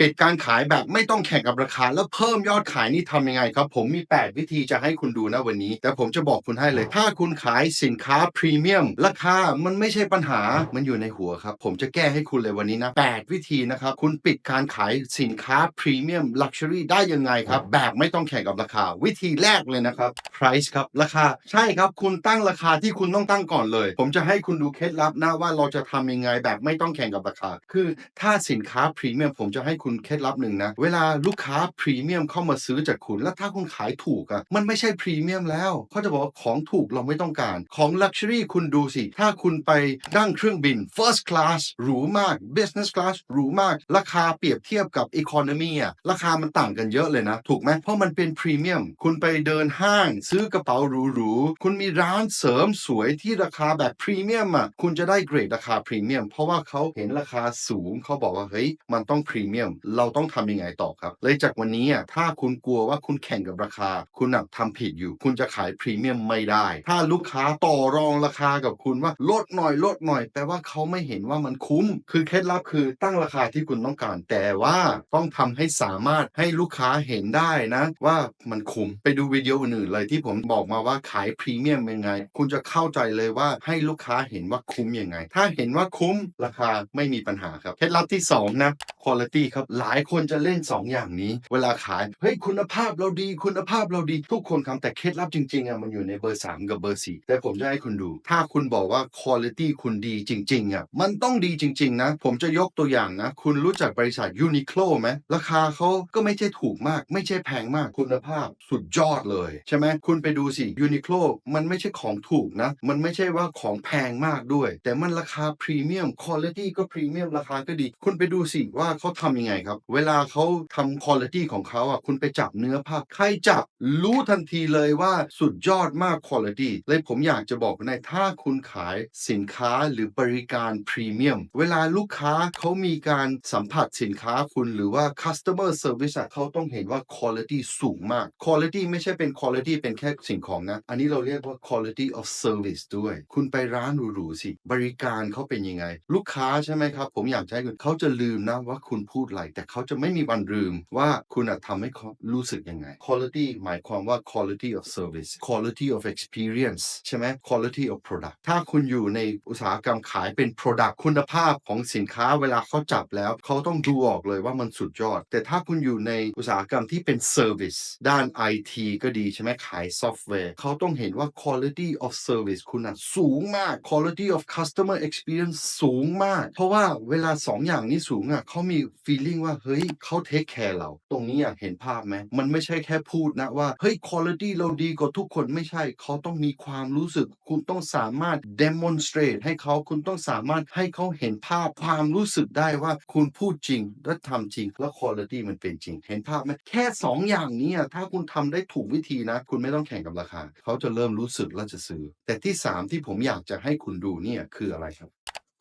ปิดการขายแบบไม่ต้องแข่งกับราคา แล้วเพิ่มยอดขายนี่ทำยังไงครับ ผมมี 8 วิธีจะให้คุณดูนะวันนี้ แต่ผมจะบอกคุณให้เลย ถ้าคุณขายสินค้าพรีเมียมราคามันไม่ใช่ปัญหามันอยู่ในหัวครับ ผมจะแก้ให้คุณเลยวันนี้นะ 8 วิธีนะครับ คุณปิดการขายสินค้าพรีเมียมลักชัวรี่ได้ยังไงครับ แบบไม่ต้องแข่งกับราคา วิธีแรกเลยนะครับ price ครับราคาใช่ครับ คุณตั้งราคาที่คุณต้องตั้งก่อนเลย ผมจะให้คุณดูเคล็ดลับนะว่าเราจะทำยังไงแบบไม่ต้องแข่งกับราคา คือถ้าสินค้าพรีเมียมผมจะให้คุณคุณเคล็ดลับหนึ่งนะ เวลาลูกค้าพรีเมียมเข้ามาซื้อจากคุณ แล้วถ้าคุณขายถูกอะมันไม่ใช่พรีเมียมแล้วเขาจะบอกว่าของถูกเราไม่ต้องการ ของลักชัวรี่คุณดูสิ ถ้าคุณไปนั่งเครื่องบิน first class หรูมาก business class หรูมาก ราคาเปรียบเทียบกับ economy อะราคามันต่างกันเยอะเลยนะ ถูกไหมเพราะมันเป็นพรีเมียมคุณไปเดินห้าง ซื้อกระเป๋าหรูๆคุณมีร้านเสริมสวยที่ราคาแบบพรีเมียมอะคุณจะได้เกรดราคาพรีเมียมเพราะว่าเขาเห็นราคาสูงเขาบอกว่าเฮ้ยมันต้องพรีเมียมเราต้องทำยังไงต่อครับเลยจากวันนี้อะถ้าคุณกลัวว่าคุณแข่งกับราคา คุณน่ะทำผิดอยู่ คุณจะขายพรีเมียมไม่ได้ ถ้าลูกค้าต่อรองราคากับคุณว่าลดหน่อยลดหน่อยแปลว่าเขาไม่เห็นว่ามันคุ้ม คือเคล็ดลับคือตั้งราคาที่คุณต้องการ แต่ว่าต้องทำให้สามารถให้ลูกค้าเห็นได้นะ ว่ามันคุ้มไปดูวิดีโออื่นเลยที่ผมบอกมาว่าขายพรีเมียมยังไง คุณจะเข้าใจเลยว่าให้ลูกค้าเห็นว่าคุ้มยังไง ถ้าเห็นว่าคุ้มราคาไม่มีปัญหาครับ เคล็ดลับที่สองนะ quality ครับหลายคนจะเล่น 2 อย่างนี้ เวลาขายเฮ้ยคุณภาพเราดีคุณภาพเราดีทุกคนคำแต่เคล็ดลับจริงๆอะมันอยู่ในเบอร์ 3 กับเบอร์ 4 แต่ผมจะให้คุณดู ถ้าคุณบอกว่า quality คุณดีจริงๆอะมันต้องดีจริง ๆ นะ ผมจะยกตัวอย่างนะ คุณรู้จักบริษัท Uniqlo ไหมราคาเขาก็ไม่ใช่ถูกมาก ไม่ใช่แพงมากคุณภาพสุดยอดเลย ใช่ไหมคุณไปดูสิ Uniqlo มันไม่ใช่ของถูกนะ มันไม่ใช่ว่าของแพงมากด้วย แต่มันราคาพรีเมียมคุณภาพก็พรีเมียมราคาก็ดี คุณไปดูสิว่าเขาทำยังไงครับ เวลาเขาทำคุณภาพของเขาอะคุณไปจับเนื้อผ้าใครจับรู้ทันทีเลยว่าสุดยอดมากคุณภาพเลยผมอยากจะบอกในถ้าคุณขายสินค้าหรือบริการพรีเมียม เวลาลูกค้าเขามีการสัมผัสสินค้าคุณหรือว่า customer service เขาต้องเห็นว่าคุณภาพสูงมากคุณภาพไม่ใช่เป็นคุณภาพเป็นแค่สิ่งของนะ อันนี้เราเรียกว่า quality of service ด้วย คุณไปร้านหรูๆสิ บริการเขาเป็นยังไง ลูกค้าใช่ไหมครับ ผมอยากให้คุณเขาจะลืมนะว่าคุณพูดอะไรแต่เขาจะไม่มีวันลืมว่าคุณทำให้เขารู้สึกยังไง quality หมายความว่า quality of service quality of experience ใช่ไหม quality of product ถ้าคุณอยู่ในอุตสาหกรรมขายเป็น product คุณภาพของสินค้าเวลาเขาจับแล้ว เขาต้องดูออกเลยว่ามันสุดยอด แต่ถ้าคุณอยู่ในอุตสาหกรรมที่เป็น service ด้าน IT ก็ดีใช่ไหมขายซอฟต์แวร์เขาต้องเห็นว่า quality of service คุณอะสูงมาก quality of customer experience สูงมาก เพราะว่าเวลาสองอย่างนี้สูงอะเขามี feeling ว่าเฮ้ยเขาเทคแคร์เรา ตรงนี้อยากเห็นภาพไหมมันไม่ใช่แค่พูดนะว่าเฮ้ย quality เราดีกว่าทุกคนไม่ใช่เขาต้องมีความรู้สึก คุณต้องสามารถ demonstrate ให้เขาคุณต้องสามารถให้เขาเห็นภาพความรู้สึกได้ว่าคุณพูดจริงและทำจริง แล้ว quality มันเป็นจริง เห็นภาพไหมแค่สองอย่างนี้ถ้าคุณทำได้ถูกวิธีนะ คุณไม่ต้องแข่งกับราคา เขาจะเริ่มรู้สึกและจะซื้อ แต่ที่สามที่ผมอยากจะให้คุณดูเนี่ยคืออะไรครับ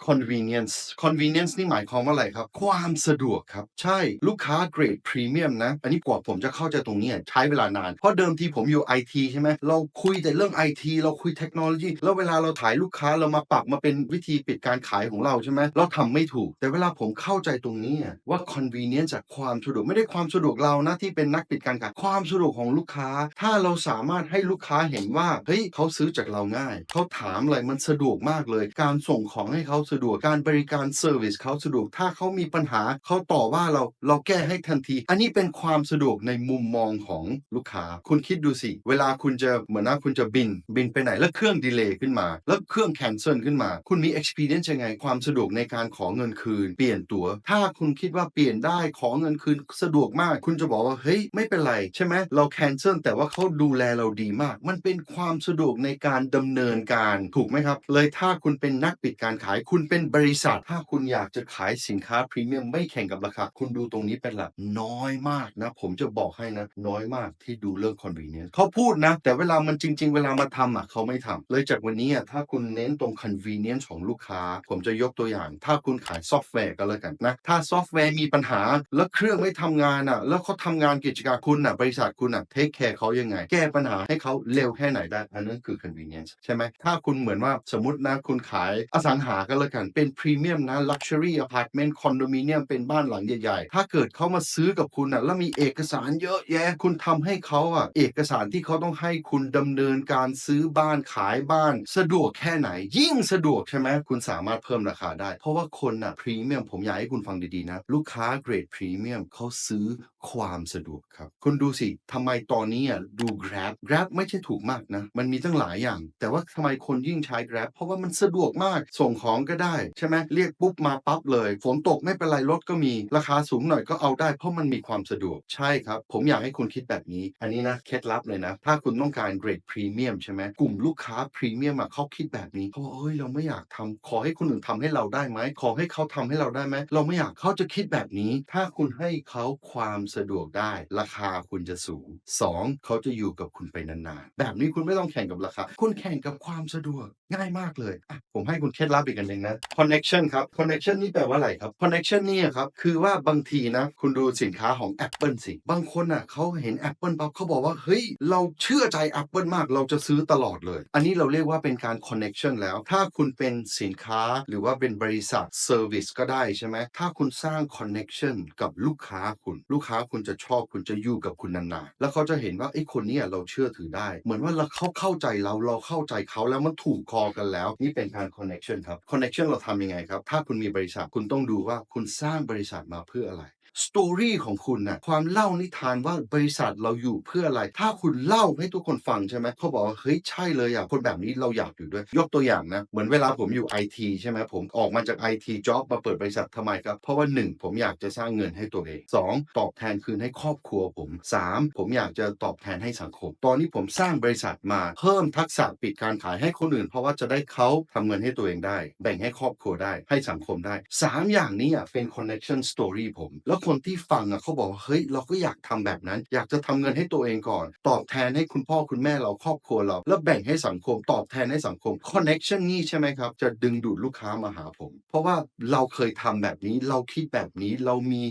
convenience convenience นี่หมายความว่าอะไรครับ ความสะดวกครับ ใช่ลูกค้าเกรดพรีเมียมนะ อันนี้กว่าผมจะเข้าใจตรงนี้ใช้เวลานาน เพราะเดิมทีผมอยู่ IT ใช่ไหมเราคุยแต่เรื่อง IT เราคุยเทคโนโลยี แล้วเวลาเราถ่ายลูกค้าเรามาปรับมาเป็นวิธีปิดการขายของเราใช่ไหมเราทำไม่ถูก แต่เวลาผมเข้าใจตรงนี้อะว่า convenience จากความสะดวกไม่ได้ความสะดวกเรานะที่เป็นนักปิดการขายความสะดวกของลูกค้า ถ้าเราสามารถให้ลูกค้าเห็นว่าเฮ้ยเขาซื้อจากเราง่ายเขาถามอะไรมันสะดวกมากเลย การส่งของให้เขาสะดวก การบริการเซอร์วิสเขาสะดวก ถ้าเขามีปัญหาเขาต่อว่าเราเราแก้ให้ทันที อันนี้เป็นความสะดวกในมุมมองของลูกค้า คุณคิดดูสิ เวลาคุณจะเหมือนนะคุณจะบิน บินไปไหนแล้วเครื่องดีเลย์ขึ้นมา แล้วเครื่องแคนเซิลขึ้นมา คุณมี experience ยังไง ความสะดวกในการขอเงินคืน เปลี่ยนตัวถ้าคุณคิดว่าเปลี่ยนได้ขอเงินคืนสะดวกมาก คุณจะบอกว่าเฮ้ยไม่เป็นไรใช่ไหมเราแคนเซิลแต่ว่าเขาดูแลเราดีมาก มันเป็นความสะดวกในการดำเนินการถูกไหมครับ เลยถ้าคุณเป็นนักปิดการขายคุณุณเป็นบริษัท ถ้าคุณอยากจะขายสินค้าพรีเมียมไม่แข่งกับราคา คุณดูตรงนี้เป็นหลักน้อยมากนะ ผมจะบอกให้นะ น้อยมากที่ดูเรื่อง convenience เขาพูดนะ แต่เวลามันจริง ๆ เวลามาทำอะเขาไม่ทำเลยจากวันนี้อะถ้าคุณเน้นตรง convenience ของลูกค้า ผมจะยกตัวอย่าง ถ้าคุณขายซอฟต์แวร์ก็แล้วกันนะ ถ้าซอฟต์แวร์มีปัญหาแล้วเครื่องไม่ทำงานอะ แล้วเขาทำงานกิจการคุณอะบริษัทคุณอะเทคแคร์เขายังไง แก้ปัญหาให้เขาเร็วแค่ไหนได้อันนั้นคือ convenience ใช่ไหมถ้าคุณเหมือนว่าสมมตินะคุณขายอสังหาก็แล้วแล้วกัน เป็นพรีเมียมนะ Luxury Apartment คอนโดมิเนียมเป็นบ้านหลังใหญ่ๆ ถ้าเกิดเขามาซื้อกับคุณอะแล้วมีเอกสารเยอะแยะ คุณทำให้เขาอะเอกสารที่เขาต้องให้คุณดำเนินการซื้อบ้านขายบ้าน สะดวกแค่ไหน ยิ่งสะดวกใช่ไหมคุณสามารถเพิ่มราคาได้ เพราะว่าคนอะพรีเมียมผมอยากให้คุณฟังดีๆนะ ลูกค้าเกรดพรีเมียมเขาซื้อ ความสะดวกครับ คุณดูสิทำไมตอนนี้อะดู Grab Grab ไม่ใช่ถูกมากนะ มันมีตั้งหลายอย่าง แต่ว่าทำไมคนยิ่งใช้ Grab เพราะว่ามันสะดวกมาก ส่งของก็ได้ ใช่ไหมเรียกปุ๊บมาปั๊บเลย ฝนตกไม่เป็นไรรถก็มี ราคาสูงหน่อยก็เอาได้ เพราะมันมีความสะดวก ใช่ครับ ผมอยากให้คุณคิดแบบนี้ อันนี้นะเคล็ดลับเลยนะ ถ้าคุณต้องการเกรดพรีเมียมใช่ไหมกลุ่มลูกค้าพรีเมียมอะเขาคิดแบบนี้เขาบอกเอ้ยเราไม่อยากทำขอให้คนอื่นทำให้เราได้ไหมขอให้เขาทำให้เราได้ไหมเราไม่อยากเขาจะคิดแบบนี้ ถ้าคุณให้เขาความสะดวกได้ ราคาคุณจะสูงสองเขาจะอยู่กับคุณไปนานๆ แบบนี้คุณไม่ต้องแข่งกับราคา คุณแข่งกับความสะดวกง่ายมากเลยอะผมให้คุณเคล็ดลับอีกอันหนึ่งนะ connection ครับ connection นี่แปลว่าอะไรครับ connection นี่ครับ คือว่าบางทีนะ คุณดูสินค้าของ Apple สิ บางคนอะเขาเห็น Apple ปั๊บเขาบอกว่า เฮ้ย เราเชื่อใจ Apple มากเราจะซื้อตลอดเลย อันนี้เราเรียกว่าเป็นการ connection แล้ว ถ้าคุณเป็นสินค้าหรือว่าเป็นบริษัท service ก็ได้ใช่ไหมถ้าคุณสร้าง connection กับลูกค้าคุณ ลูกค้าคุณจะชอบคุณจะอยู่กับคุณนานๆ แล้วเขาจะเห็นว่าไอ้คนนี้เราเชื่อถือได้ เหมือนว่าเราเขาเข้าใจเราเราเข้าใจเขาแล้วมันถูกคอกันแล้ว นี่เป็นการ connection ครับ connection เราทำยังไงครับ ถ้าคุณมีบริษัทคุณต้องดูว่าคุณสร้างบริษัทมาเพื่ออะไร สตอรี่ของคุณนะ่ะความเล่านิทานว่าบริษัทเราอยู่เพื่ออะไร ถ้าคุณเล่าให้ทุกคนฟังใช่ไหมเขาบอกว่าเฮ้ยใช่เลยอะคนแบบนี้เราอยากอยู่ด้วย ยกตัวอย่างนะ เหมือนเวลาผมอยู่ไอทีใช่ไหมผมออกมาจากไอทีจ็อบมาเปิดบริษัททำไมครับ เพราะว่าหนึ่งผมอยากจะสร้างเงินให้ตัวเองสองตอบแทนคืนให้ครอบครัวผมสามผมอยากจะตอบแทนให้สังคม ตอนนี้ผมสร้างบริษัทมาเพิ่มทักษะปิดการขายให้คนอื่น เพราะว่าจะได้เขาทำเงินให้ตัวเองได้ แบ่งให้ครอบครัวได้ให้สังคมได้สามอย่างนี้อะเป็น connection story ผมแล้วคนที่ฟังอะเขาบอกว่าเฮ้ยเราก็อยากทำแบบนั้น อยากจะทำเงินให้ตัวเองก่อน ตอบแทนให้คุณพ่อคุณแม่เราครอบครัวเรา แล้วแบ่งให้สังคม ตอบแทนให้สังคม connection นี่ใช่ไหมครับ จะดึงดูดลูกค้ามาหาผม เพราะว่าเราเคยทำแบบนี้เราคิดแบบนี้เรามี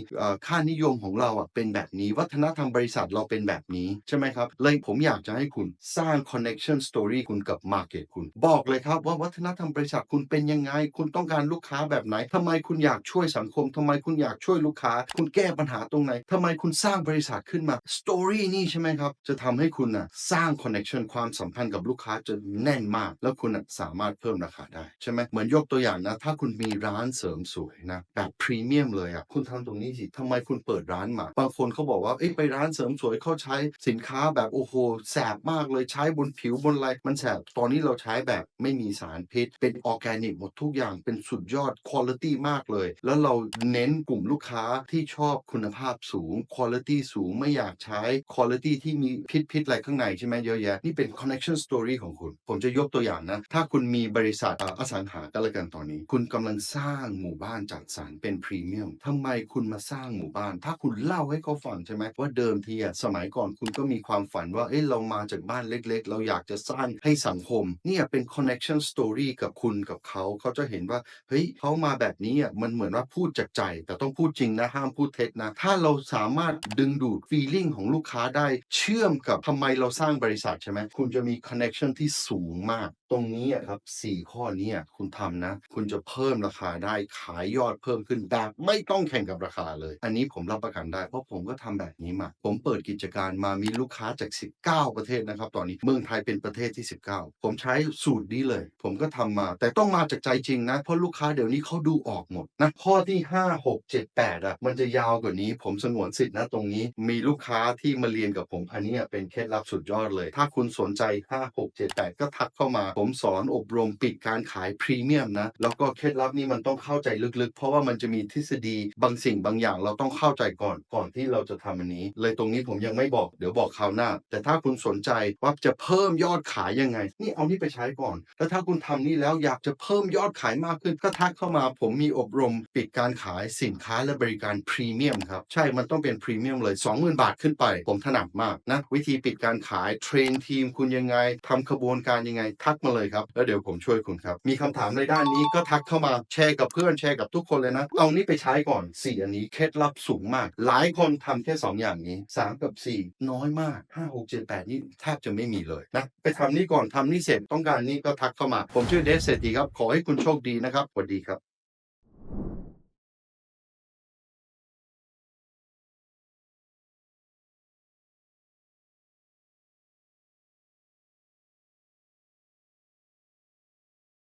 ค่านิยมของเราอะเป็นแบบนี้ วัฒนธรรมบริษัทเราเป็นแบบนี้ใช่ไหมครับเลยผมอยากจะให้คุณสร้าง connection story คุณกับ market คุณ บอกเลยครับว่าวัฒนธรรมบริษัทคุณเป็นยังไง คุณต้องการลูกค้าแบบไหนทำไมคุณอยากช่วยสังคมทำไมคุณอยากช่วยลูกค้าคุณแก้ปัญหาตรงไหนทำไมคุณสร้างบริษัทขึ้นมา story นี่ใช่ไหมครับ จะทำให้คุณน่ะสร้าง connection ความสัมพันธ์กับลูกค้าจะแน่นมาก แล้วคุณน่ะสามารถเพิ่มราคาได้ใช่ไหมเหมือนยกตัวอย่างนะ ถ้าคุณมีร้านเสริมสวยนะแบบพรีเมียมเลยอะคุณทำตรงนี้สิทำไมคุณเปิดร้านมา บางคนเขาบอกว่าเอ้ไปร้านเสริมสวยเขาใช้สินค้าแบบโอ้โหแสบมากเลยใช้บนผิวบนอะไรมันแสบตอนนี้เราใช้แบบไม่มีสารพิษ เป็นออร์แกนิกหมดทุกอย่างเป็นสุดยอดคุณภาพมากเลย แล้วเราเน้นกลุ่มลูกค้าที่ชอบคุณภาพสูงคุณภาพสูงไม่อยากใช้คุณภาพที่มีพิษพิษอะไรข้างในใช่ไหมเยอะแยะ นี่เป็น connection story ของคุณ ผมจะยกตัวอย่างนะ ถ้าคุณมีบริษัทอสังหาก็แล้วกันตอนนี้ คุณกำลังสร้างหมู่บ้านจัดสรรเป็นพรีเมียมทำไมคุณมาสร้างหมู่บ้าน ถ้าคุณเล่าให้เขาฟังใช่ไหมว่าเดิมทีอะสมัยก่อนคุณก็มีความฝันว่าเอ้เรามาจากบ้านเล็ก ๆ เราอยากจะสร้างให้สังคมเนี่ยเป็น connection story กับคุณกับเขาเขาจะเห็นว่าเฮ้ยเขามาแบบนี้อะมันเหมือนว่าพูดจากใจ แต่ต้องพูดจริงนะห้ามพูดเท็จนะ ถ้าเราสามารถดึงดูด feeling ของลูกค้าได้ เชื่อมกับทำไมเราสร้างบริษัทใช่ไหม คุณจะมี connection ที่สูงมาก ตรงนี้ครับสี่ข้อนี้คุณทำนะ คุณจะเพิ่มราคาได้ ขายยอดเพิ่มขึ้นแบบไม่ต้องแข่งกับราคาเลย อันนี้ผมรับประกันได้ เพราะผมก็ทำแบบนี้มา ผมเปิดกิจการมามีลูกค้าจาก 19 ประเทศนะครับ ตอนนี้เมืองไทยเป็นประเทศที่ 19 ผมใช้สูตรนี้เลย ผมก็ทำมา แต่ต้องมาจากใจจริงนะ เพราะลูกค้าเดี๋ยวนี้เขาดูออกหมดนะ ข้อที่ 5 6 7 8อะ มันจะยาวกว่านี้ ผมสงวนสิทธินะตรงนี้ มีลูกค้าที่มาเรียนกับผมอันนี้เป็นเคล็ดลับสุดยอดเลย ถ้าคุณสนใจ 5 6 7 8 ก็ทักเข้ามา ผมสอนอบรมปิดการขายพรีเมียมนะ แล้วก็เคล็ดลับนี้มันต้องเข้าใจลึกๆ เพราะว่ามันจะมีทฤษฎีบางสิ่งบางอย่างเราต้องเข้าใจก่อนก่อนที่เราจะทำอันนี้ เลยตรงนี้ผมยังไม่บอกเดี๋ยวบอกคราวหน้า แต่ถ้าคุณสนใจว่าจะเพิ่มยอดขายยังไง นี่เอานี่ไปใช้ก่อน แล้วถ้าคุณทำนี่แล้วอยากจะเพิ่มยอดขายมากขึ้น ก็ทักเข้ามา ผมมีอบรมปิดการขายสินค้าและบริการพรีเมียมครับ ใช่มันต้องเป็นพรีเมียมเลย 20,000 บาทขึ้นไป ผมถนัดมากนะ วิธีปิดการขายเทรนทีมคุณยังไงทำขบวนการยังไงทักมาเลยครับ แล้วเดี๋ยวผมช่วยคุณครับ มีคำถามในด้านนี้ก็ทักเข้ามาแชร์กับเพื่อนแชร์กับทุกคนเลยนะ เอานี้ไปใช้ก่อน 4 อันนี้เคล็ดลับสูงมาก หลายคนทำแค่ 2 อย่างนี้ 3 กับ 4 น้อยมาก 5 6 7 8 นี่แทบจะไม่มีเลยนะไปทำนี่ก่อนทำนี่เสร็จต้องการนี่ก็ทักเข้ามา ผมชื่อเดฟเศรษฐีครับขอให้คุณโชคดีนะครับสวัสดีครับ